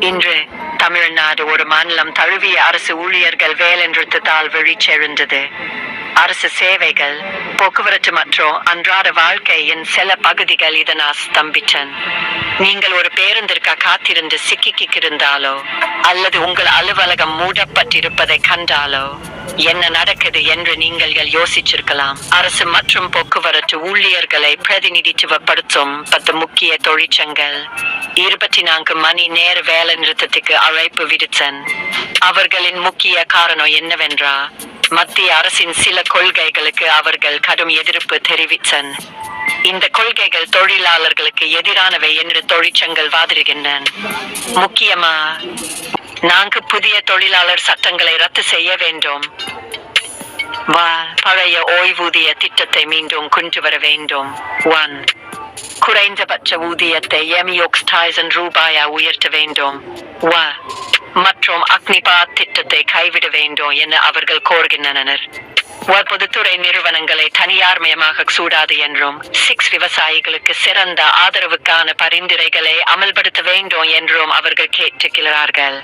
இன்று தமிழ்நாடு ஒரு மாநிலம் தழுவிய அரசு ஊழியர்கள் வேலைநிறுத்தத்தால் வெளிச்செழுந்தது அரசு சேவைகள் போக்குவரத்து மற்றும் அன்றாட வாழ்க்கையின் சில பகுதிகள் இதனால் ஸ்தம்பிச்சன். நீங்கள் ஒரு பேருந்திற்காக காத்திருந்து சிக்கிக்கிருந்தாலோ அல்லது உங்கள் அலுவலகம் மூடப்பட்டிருப்பதை கண்டாலோ என்ன நடக்குது என்று நீங்கள் யோசிச்சிருக்கலாம். அரசு மற்றும் போக்குவரத்து ஊழியர்களை பிரதிநிதித்துவப்படுத்தும் பத்து முக்கிய தொழிற்சங்கள். இருபத்தி நான்கு மணி நேர வேலை நிறுத்தத்துக்கு அழைப்பு விடுத்தன். அவர்களின் முக்கிய காரணம் என்னவென்றா? மத்திய அரசின் சில கொள்கைகளுக்கு அவர்கள் கடும் எதிர்ப்பு தெரிவித்தன். இந்த கொள்கைகள் தொழிலாளர்களுக்கு எதிரானவை என்று தொழிற்சங்கள் வாதிடுகின்றன. முக்கியமா? நான்கு புதிய தொழிலாளர் சட்டங்களை ரத்து செய்ய வேண்டும். பழைய ஓய்வூதிய திட்டத்தை மீண்டும் கொண்டு வர வேண்டும். ஒன் குறைந்தபட்ச ஊதியத்தை எமியோக்ஸ்டாய்சன் ரூபாயா உயர்த்த வேண்டும். வ மற்றும் அக்னிபாத் திட்டத்தை கைவிட வேண்டும் என அவர்கள் கோருகின்றனர். பொதுத்துறை நிறுவனங்களை தனியார்மயமாக சூடாது என்றும் சிக்ஸ் விவசாயிகளுக்கு சிறந்த ஆதரவுக்கான பரிந்துரைகளை அமல்படுத்த வேண்டும் என்றும் அவர்கள் கேட்டுக்கிறார்கள்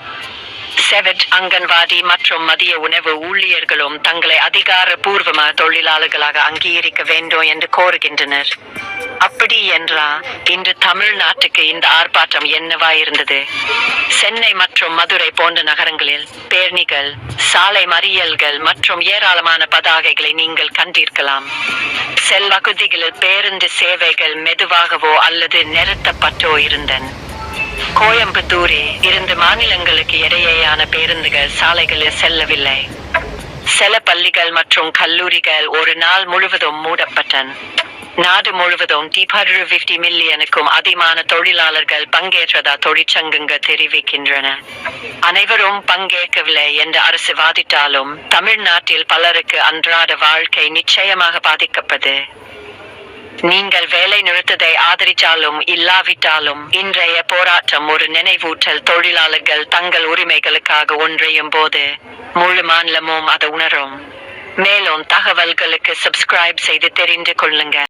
செவட் அங்கன்வாடி மற்றும் மதிய உணவு ஊழியர்களும் தங்களை அதிகாரபூர்வமாக தொழிலாளர்களாக அங்கீகரிக்க வேண்டும் என்று கோருகின்றனர். அப்படி என்றா இன்று தமிழ்நாட்டுக்கு இந்த ஆர்ப்பாட்டம் என்னவா இருந்தது? சென்னை மற்றும் மதுரை போன்ற நகரங்களில் பேரணிகள் சாலை மறியல்கள் மற்றும் ஏராளமான பதாகைகளை நீங்கள் கண்டிருக்கலாம். செல் பகுதிகளில் பேருந்து சேவைகள் மெதுவாகவோ அல்லது நிறுத்தப்பட்டோ இருந்தன. கோயம்புத்தூரில் இருந்து மாநிலங்களுக்கு இடையேயான பேருந்துகள் சாலைகளில் செல்லவில்லை. சில பள்ளிகள் மற்றும் கல்லூரிகள் ஒரு நாள் முழுவதும் மூடப்பட்டன. நாடு முழுவதும் டிபரு பிப்டி மில்லியனுக்கும் அதிகமான தொழிலாளர்கள் பங்கேற்றதா தொழிற்சங்கங்கள் தெரிவிக்கின்றன. அனைவரும் பங்கேற்கவில்லை என்று அரசு வாதிட்டாலும் தமிழ்நாட்டில் பலருக்கு அன்றாட வாழ்க்கை நிச்சயமாக பாதிக்கப்பது நீங்கள் வேலை நிறுத்தத்தை ஆதரித்தாலும் இல்லாவிட்டாலும் இன்றைய போராட்டம் ஒரு நினைவூட்டல் தொழிலாளர்கள் தங்கள் உரிமைகளுக்காக ஒன்றையும் போது முழு மாநிலமும் அதை உணரும். மேலும் தகவல்களுக்கு சப்ஸ்கிரைப் செய்து தெரிந்து கொள்ளுங்க.